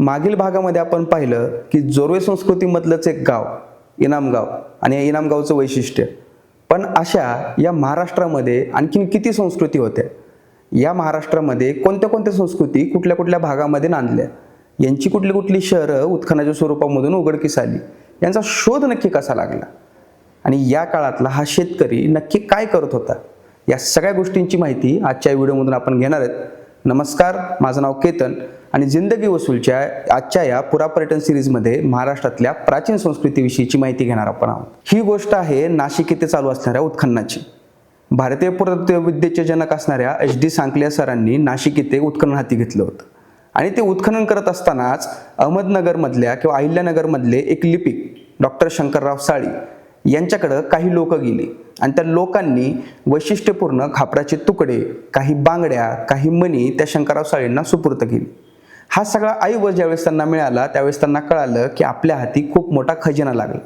मागील भागामध्ये आपण पाहिलं की जोरवे संस्कृतीमधलंच एक गाव इनामगाव आणि या इनामगावचं वैशिष्ट्य. पण अशा या महाराष्ट्रामध्ये आणखीन किती संस्कृती होत्या? या महाराष्ट्रामध्ये कोणत्या कोणत्या संस्कृती कुठल्या कुठल्या भागामध्ये नांदल्या? यांची कुठली कुठली शहरं उत्खनाच्या स्वरूपामधून उघडकीस आली? यांचा शोध नक्की कसा लागला? आणि या काळातला हा शेतकरी नक्की काय करत होता? या सगळ्या गोष्टींची माहिती आजच्या व्हिडिओमधून आपण घेणार आहेत. नमस्कार माझं नाव केतन. आणि जिंदगी वसूलच्या आजच्या या पुरा पर्यटन सिरीजमध्ये महाराष्ट्रातल्या प्राचीन संस्कृतीविषयीची माहिती घेणार आपण आहोत. ही गोष्ट आहे नाशिक येथे चालू असणाऱ्या उत्खननाची. भारतीय पुरातत्वविद्येचे जनक असणाऱ्या एच डी सांकल्या सरांनी नाशिक येथे उत्खनन हाती घेतलं होतं. आणि ते उत्खनन करत असतानाच अहमदनगरमधल्या किंवा अहिल्यानगरमधले एक लिपिक डॉक्टर शंकरराव साळी यांच्याकडं काही लोक गेली. आणि त्या लोकांनी वैशिष्ट्यपूर्ण खापराचे तुकडे काही बांगड्या काही मणी त्या शंकरराव साळींना सुपूर्त केली. हा सगळा ऐवज ज्यावेळेस त्यांना मिळाला त्यावेळेस त्यांना कळालं की आपल्या हाती खूप मोठा खजिना लागला.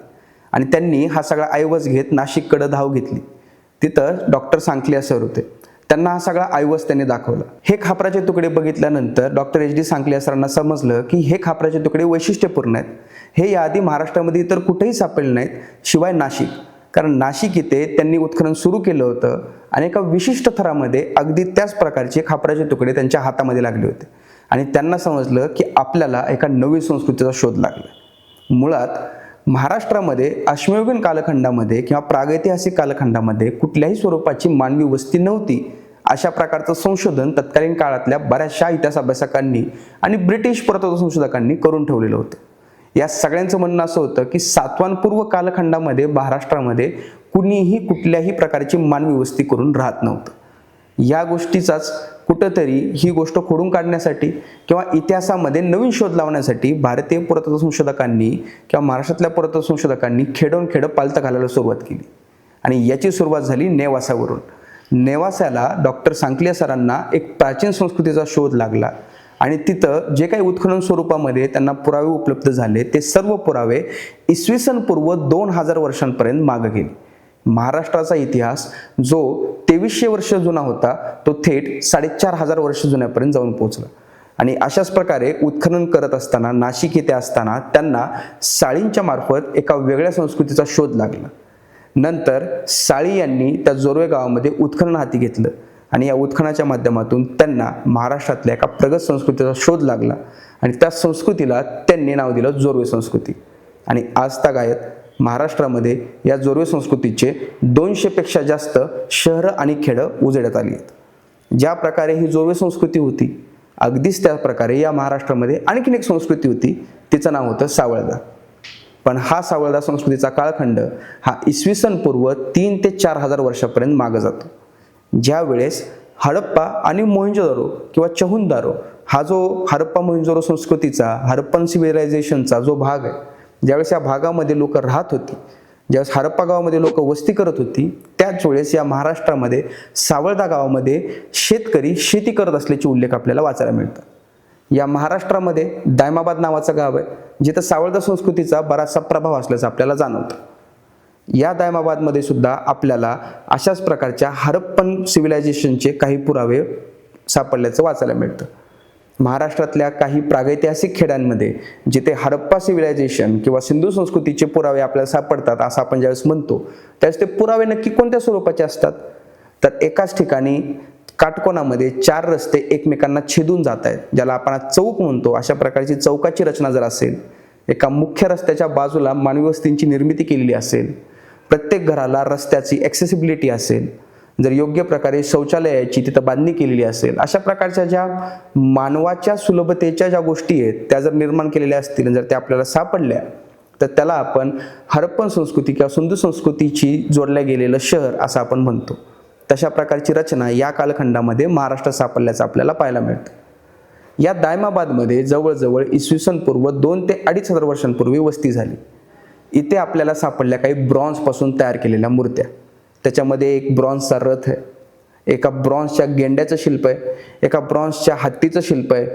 आणि त्यांनी हा सगळा ऐवज घेत नाशिककडं धाव घेतली. तिथं डॉक्टर सांकलिया सर होते. त्यांना हा सगळा ऐवज त्यांनी दाखवला. हे खापराचे तुकडे बघितल्यानंतर डॉक्टर एच डी सांकलिया सरांना समजलं की हे खापराचे तुकडे वैशिष्ट्यपूर्ण आहेत. हे याआधी महाराष्ट्रामध्ये इतर कुठेही सापडले नाहीत शिवाय नाशिक. कारण नाशिक इथे त्यांनी उत्खनन सुरू केलं होतं आणि एका विशिष्ट थरामध्ये अगदी त्याच प्रकारचे खापराचे तुकडे त्यांच्या हातामध्ये लागले होते. आणि त्यांना समजलं की आपल्याला एका नवीन संस्कृतीचा शोध लागला. मुळात महाराष्ट्रामध्ये अश्मयुगीन कालखंडामध्ये किंवा प्रागैतिहासिक कालखंडामध्ये कुठल्याही स्वरूपाची मानवी वस्ती नव्हती अशा प्रकारचं संशोधन तत्कालीन काळातल्या बऱ्याचशा इतिहास अभ्यासकांनी आणि ब्रिटिश पुरातत्व संशोधकांनी करून ठेवलेलं होतं. या सगळ्यांचं म्हणणं असं होतं की सातवानपूर्व कालखंडामध्ये महाराष्ट्रामध्ये कुणीही कुठल्याही प्रकारची मानवी वस्ती करून राहत नव्हतं. या गोष्टीचाच कुठंतरी ही गोष्ट खोडून काढण्यासाठी किंवा इतिहासामध्ये नवीन शोध लावण्यासाठी भारतीय पुरातत्व संशोधकांनी किंवा महाराष्ट्रातल्या पुरातत्व संशोधकांनी खेडून खेडं पालतं घालायला सुरुवात केली. आणि याची सुरुवात झाली नेवासावरून. नेवासाला डॉक्टर सांकलिया सरांना एक प्राचीन संस्कृतीचा शोध लागला. आणि तिथं जे काही उत्खनन स्वरूपामध्ये त्यांना पुरावे उपलब्ध झाले ते सर्व पुरावे इसवी सन पूर्व दोन हजार वर्षांपर्यंत मागं गेले. महाराष्ट्राचा इतिहास जो तेवीसशे वर्ष जुना होता तो थेट साडेचार हजार वर्ष जुन्यापर्यंत जाऊन पोहोचला. आणि अशाच प्रकारे उत्खनन करत असताना नाशिक येथे असताना त्यांना साळींच्या मार्फत एका वेगळ्या संस्कृतीचा शोध लागला. नंतर साळी यांनी त्या जोरवे गावामध्ये उत्खनन हाती घेतलं आणि या उत्खनाच्या माध्यमातून त्यांना महाराष्ट्रातल्या एका प्रगत संस्कृतीचा शोध लागला आणि त्या संस्कृतीला त्यांनी नाव दिलं जोरवे संस्कृती. आणि आज गायत महाराष्ट्रामध्ये या जोरवे संस्कृतीचे दोनशेपेक्षा जास्त शहरं आणि खेडं उजळ्यात आली आहेत. ज्या प्रकारे ही जोरवे संस्कृती होती अगदीच त्या प्रकारे या महाराष्ट्रामध्ये आणखीन एक संस्कृती होती तिचं नाव होतं सावळदा. पण हा सावळदा संस्कृतीचा काळखंड हा इसवी सन पूर्व तीन ते चार हजार वर्षापर्यंत मागं जातो. ज्या वेळेस हडप्पा आणि मोहिंजोदारो किंवा चहुंदारो हा जो हरप्पा मोहिंजोरो संस्कृतीचा हरप्पन सिव्हिलायझेशनचा जो भाग आहे ज्यावेळेस या भागामध्ये लोक राहत होती ज्यावेळेस हरप्पा गावामध्ये लोक वस्ती करत होती त्याच वेळेस या महाराष्ट्रामध्ये सावळदा गावामध्ये शेतकरी शेती करत असल्याचे उल्लेख आपल्याला वाचायला मिळतात. या महाराष्ट्रामध्ये दायमाबाद नावाचं गाव आहे जिथं सावळदा संस्कृतीचा बराचसा प्रभाव असल्याचं आपल्याला जाणवतं. या दायमाबादमध्ये सुद्धा आपल्याला अशाच प्रकारच्या हरप्पन सिव्हिलायझेशनचे काही पुरावे सापडल्याचं वाचायला मिळतं. महाराष्ट्रातल्या काही प्रागैतिहासिक खेड्यांमध्ये जिथे हडप्पा सिव्हिलायझेशन किंवा सिंधू संस्कृतीचे पुरावे आपल्याला सापडतात असं आपण ज्यावेळेस म्हणतो त्यावेळेस ते पुरावे नक्की कोणत्या स्वरूपाचे असतात? तर एकाच ठिकाणी काटकोनामध्ये चार रस्ते एकमेकांना छेदून जात आहेत ज्याला आपण चौक म्हणतो. अशा प्रकारची चौकाची रचना जर असेल एका मुख्य रस्त्याच्या बाजूला मानवी वस्तींची निर्मिती केलेली असेल प्रत्येक घराला रस्त्याची ॲक्सेसिबिलिटी असेल जर योग्य प्रकारे शौचालयाची तिथं बांधणी केलेली असेल अशा प्रकारच्या ज्या मानवाच्या सुलभतेच्या ज्या गोष्टी आहेत त्या जर निर्माण केलेल्या असतील जर त्या आपल्याला सापडल्या तर त्याला आपण हरप्पन संस्कृती किंवा सिंधू संस्कृतीची जोडल्या गेलेलं शहर असं आपण म्हणतो. तशा प्रकारची रचना या कालखंडामध्ये महाराष्ट्र सापडल्याचं आपल्याला पाहायला मिळतं. या दायमाबादमध्ये जवळजवळ इसवी सन पूर्व दोन ते अडीच हजार वर्षांपूर्वी वस्ती झाली. इथे आपल्याला सापडल्या काही ब्रॉन्झपासून तयार केलेल्या मूर्त्या. त्याच्यामध्ये एक ब्रॉन्झचा रथ आहे. एका ब्रॉन्झच्या गेंड्याचं शिल्प आहे. एका ब्रॉन्झच्या हत्तीचं शिल्प आहे.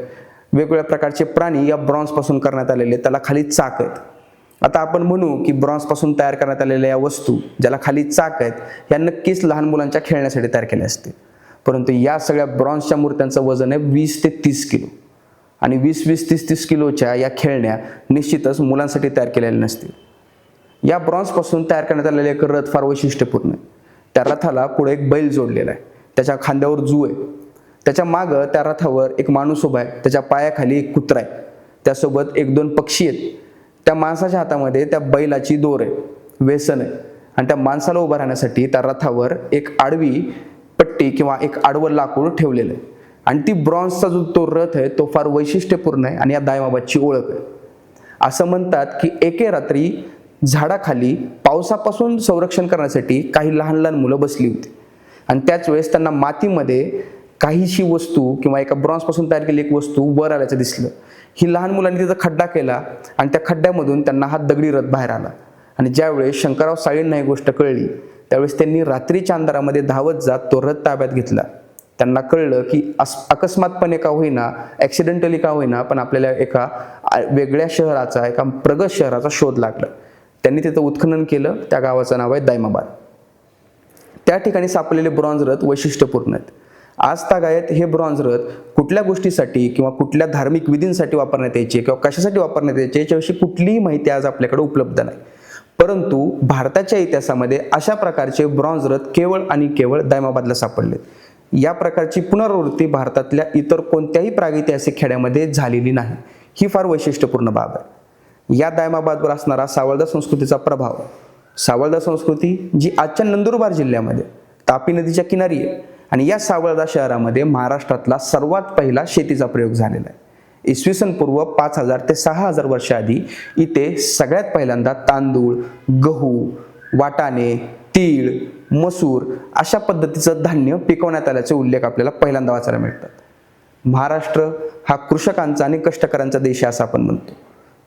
वेगवेगळ्या प्रकारचे प्राणी या ब्रॉन्झपासून करण्यात आलेले त्याला खाली चाक आहेत. आता आपण म्हणू की ब्रॉन्झपासून तयार करण्यात आलेल्या या वस्तू ज्याला खाली चाक आहेत या नक्कीच लहान मुलांच्या खेळण्यासाठी तयार केल्या असतील. परंतु या सगळ्या ब्रॉन्झच्या मूर्त्यांचं वजन आहे वीस ते तीस किलो. आणि वीस वीस तीस तीस किलोच्या या खेळण्या निश्चितच मुलांसाठी तयार केलेल्या नसतील. या ब्रॉन्झपासून तयार करण्यात आलेले एक रथ फार वैशिष्ट्यपूर्ण आहे. त्या रथाला पुढे एक बैल जोडलेला आहे. त्याच्या खांद्यावर जू आहे. त्याच्या मागं त्या रथावर एक माणूस उभा आहे. त्याच्या पायाखाली एक कुत्रा आहे. त्यासोबत एक दोन पक्षी आहेत. त्या माणसाच्या हातामध्ये त्या बैलाची दोर आहे. व्यसन आहे. आणि त्या माणसाला उभं राहण्यासाठी त्या रथावर एक आडवी पट्टी किंवा एक आडवं लाकूड ठेवलेलं आहे. आणि ती ब्रॉन्झचा जो तो रथ आहे तो फार वैशिष्ट्यपूर्ण आहे आणि या दायबाबाची ओळख आहे. असं म्हणतात की एके रात्री झाडाखाली पावसापासून संरक्षण करण्यासाठी काही लहान लहान मुलं बसली होती. आणि त्याच वेळेस त्यांना मातीमध्ये काहीशी वस्तू किंवा एका ब्रॉन्झपासून तयार केलेली एक वस्तू वर आल्याचं दिसलं. ही लहान मुलांनी तिथं खड्डा केला आणि त्या खड्ड्यामधून त्यांना हा दगडी रथ बाहेर आला. आणि ज्यावेळेस शंकरराव साळींना ही गोष्ट कळली त्यावेळेस त्यांनी रात्रीच्या अंधारामध्ये धावत जात तो रथ ताब्यात घेतला. त्यांना कळलं की अस अकस्मातपणे का होईना ॲक्सिडेंटली का होईना पण आपल्याला एका वेगळ्या शहराचा एका प्रगत शहराचा शोध लागला. त्यांनी तिथं उत्खनन केलं. त्या गावाचं नाव आहे दायमाबाद. त्या ठिकाणी सापडलेले ब्रॉन्झ रथ वैशिष्ट्यपूर्ण आहेत. आज तागायत हे ब्रॉन्झ रथ कुठल्या गोष्टीसाठी किंवा कुठल्या धार्मिक विधींसाठी वापरण्यात यायचे किंवा कशासाठी वापरण्यात यायचे याच्याविषयी कुठलीही माहिती आज आपल्याकडे उपलब्ध नाही. परंतु भारताच्या इतिहासामध्ये अशा प्रकारचे ब्रॉन्झ रथ केवळ आणि केवळ दैमाबादला सापडले या प्रकारची पुनरावृत्ती भारतातल्या इतर कोणत्याही प्रागैतिहासिक खेड्यामध्ये झालेली नाही. ही फार वैशिष्ट्यपूर्ण बाब आहे. या दायमाबादवर असणारा सावळदा संस्कृतीचा प्रभाव. सावळदा संस्कृती जी आजच्या नंदुरबार जिल्ह्यामध्ये तापी नदीच्या किनारी आहे आणि या सावळदा शहरामध्ये महाराष्ट्रातला सर्वात पहिला शेतीचा प्रयोग झालेला आहे. इसवी सन पूर्व पाच हजार ते सहा हजार वर्षाआधी इथे सगळ्यात पहिल्यांदा तांदूळ गहू वाटाणे तीळ मसूर अशा पद्धतीचं धान्य पिकवण्यात आल्याचे उल्लेख आपल्याला पहिल्यांदा वाचायला मिळतात. महाराष्ट्र हा कृषकांचा आणि कष्टकऱ्यांचा देश आहे असं आपण म्हणतो.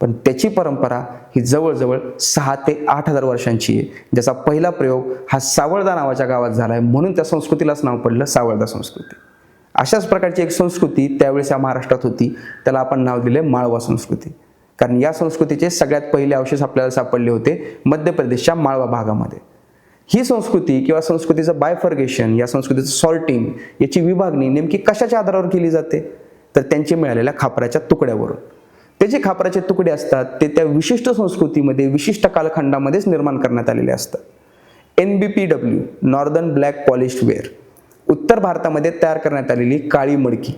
पण त्याची परंपरा ही जवळजवळ सहा ते आठ हजार वर्षांची आहे. ज्याचा पहिला प्रयोग हा सावळदा नावाच्या गावात झाला आहे म्हणून त्या संस्कृतीलाच नाव पडलं सावळदा संस्कृती. अशाच प्रकारची एक संस्कृती त्यावेळेस या महाराष्ट्रात होती. त्याला आपण नाव दिले माळवा संस्कृती. कारण या संस्कृतीचे सगळ्यात पहिले अवशेष आपल्याला सापडले होते मध्य प्रदेशच्या माळवा भागामध्ये. ही संस्कृती किंवा संस्कृतीचं बायफर्गेशन या संस्कृतीचं सॉर्टिंग याची विभागणी नेमकी कशाच्या आधारावर केली जाते? तर त्यांची मिळालेल्या खापराच्या तुकड्यावरून. ते जे खापराचे तुकडे असतात ते त्या विशिष्ट संस्कृतीमध्ये विशिष्ट कालखंडामध्येच निर्माण करण्यात आलेले असतात. N B P W northern black polished ware उत्तर भारतामध्ये तयार करण्यात आलेली काळी मडकी.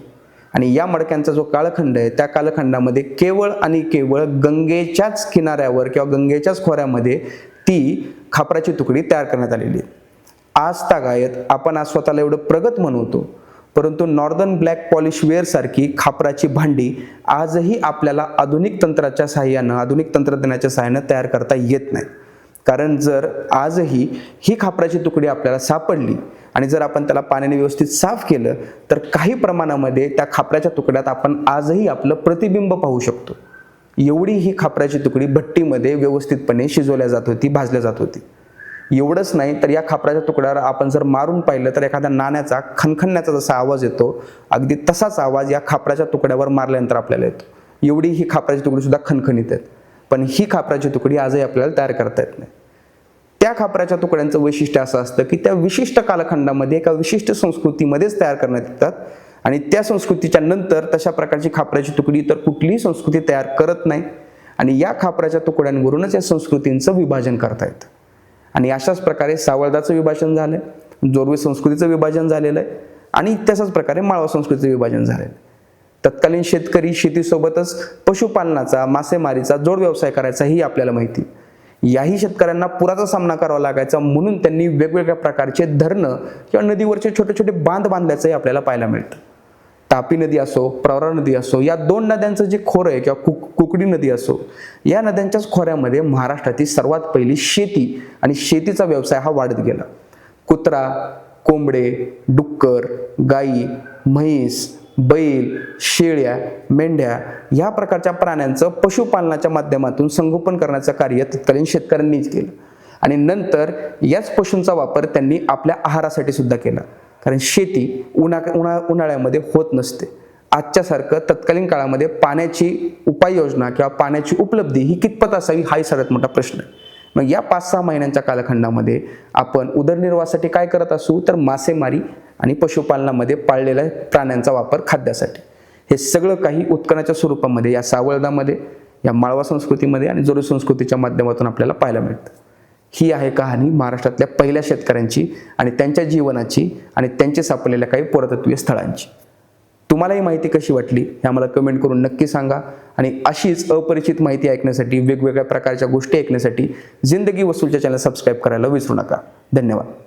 आणि या मडक्यांचा जो कालखंड आहे त्या कालखंडामध्ये केवळ आणि केवळ गंगेच्याच किनाऱ्यावर किंवा गंगेच्याच खोऱ्यामध्ये ती खापराची तुकडी तयार करण्यात आलेली आहे. आज तागायत आपण आज स्वतःला एवढं प्रगत म्हणवतो परंतु नॉर्दर्न ब्लॅक पॉलिश वेअरसारखी खापराची भांडी आजही आपल्याला आधुनिक तंत्राच्या साहाय्यानं आधुनिक तंत्रज्ञानाच्या सहाय्यानं तयार करता येत नाही कारण जर आजही ही खापराची तुकडी आपल्याला सापडली आणि जर आपण त्याला पाण्याने व्यवस्थित साफ केलं तर काही प्रमाणामध्ये त्या खापराच्या तुकड्यात आपण आजही आपलं प्रतिबिंब पाहू शकतो. एवढी ही खापराची तुकडी भट्टीमध्ये व्यवस्थितपणे शिजवल्या जात होती भाजल्या जात होती. एवढंच नाही तर या खापराच्या तुकड्यावर आपण जर मारून पाहिलं तर एखाद्या नाण्याचा खणखणण्याचा जसा आवाज येतो अगदी तसाच आवाज या खापराच्या तुकड्यावर मारल्यानंतर आपल्याला येतो. एवढी ही खापराची तुकडी सुद्धा खणखणीत आहेत. पण ही खापराची तुकडी आजही आपल्याला तयार करता येत नाही. त्या खापराच्या तुकड्यांचं वैशिष्ट्य असं असतं की त्या विशिष्ट कालखंडामध्ये एका विशिष्ट संस्कृतीमध्येच तयार करण्यात येतात. आणि त्या संस्कृतीच्या नंतर तशा प्रकारची खापराची तुकडी तर कुठलीही संस्कृती तयार करत नाही. आणि या खापराच्या तुकड्यांवरूनच या संस्कृतींचं विभाजन करता येतं. आणि अशाच प्रकारे सावळदाचं विभाजन झालं आहे जोरवी संस्कृतीचं विभाजन झालेलं आहे आणि तशाच प्रकारे माळवा संस्कृतीचं विभाजन झालेलं आहे. तत्कालीन शेतकरी शेतीसोबतच पशुपालनाचा मासेमारीचा जोड व्यवसाय करायचा ही आपल्याला माहिती याही शेतकऱ्यांना पुराचा सामना करावा लागायचा म्हणून त्यांनी वेगवेगळ्या प्रकारचे धरणं किंवा नदीवरचे छोटे छोटे बांध बांधल्याचंही आपल्याला पाहायला मिळतं. तापी नदी असो प्रवरा नदी असो या दोन नद्यांचं जे खोरं आहे किंवा कुक कुकडी नदी असो या नद्यांच्याच खोऱ्यामध्ये महाराष्ट्रातील सर्वात पहिली शेती आणि शेतीचा व्यवसाय हा वाढत गेला. कुत्रा कोंबडे डुक्कर गाई म्हैस बैल शेळ्या मेंढ्या या प्रकारच्या प्राण्यांचं पशुपालनाच्या माध्यमातून संगोपन करण्याचं कार्य तत्कालीन शेतकऱ्यांनीच केलं. आणि नंतर याच पशूंचा वापर त्यांनी आपल्या आहारासाठी सुद्धा केला. कारण शेती उन्हा उन्हा उन्हाळ्यामध्ये होत नसते. आजच्यासारखं तत्कालीन काळामध्ये पाण्याची उपाययोजना किंवा पाण्याची उपलब्धी ही कितपत असावी हाही सर्वात मोठा प्रश्न आहे. मग या पाच सहा महिन्यांच्या कालखंडामध्ये आपण उदरनिर्वाहासाठी काय करत असू? तर मासेमारी आणि पशुपालनामध्ये पाळलेल्या प्राण्यांचा वापर खाद्यासाठी. हे सगळं काही उत्खनाच्या स्वरूपामध्ये या सावळदामध्ये या माळवा संस्कृतीमध्ये आणि जोरू संस्कृतीच्या माध्यमातून आपल्याला पाहायला मिळतं. ही आहे कहाणी महाराष्ट्रातल्या पहिल्या शेतकऱ्यांची आणि त्यांच्या जीवनाची आणि त्यांचे सापडलेल्या काही पुरातत्वीय स्थळांची. तुम्हाला ही माहिती कशी वाटली हे आम्हाला कमेंट करून नक्की सांगा आणि अशीच अपरिचित माहिती ऐकण्यासाठी वेगवेगळ्या प्रकारच्या गोष्टी ऐकण्यासाठी जिंदगी वसूलच्या चॅनल सबस्क्राईब करायला विसरू नका. धन्यवाद.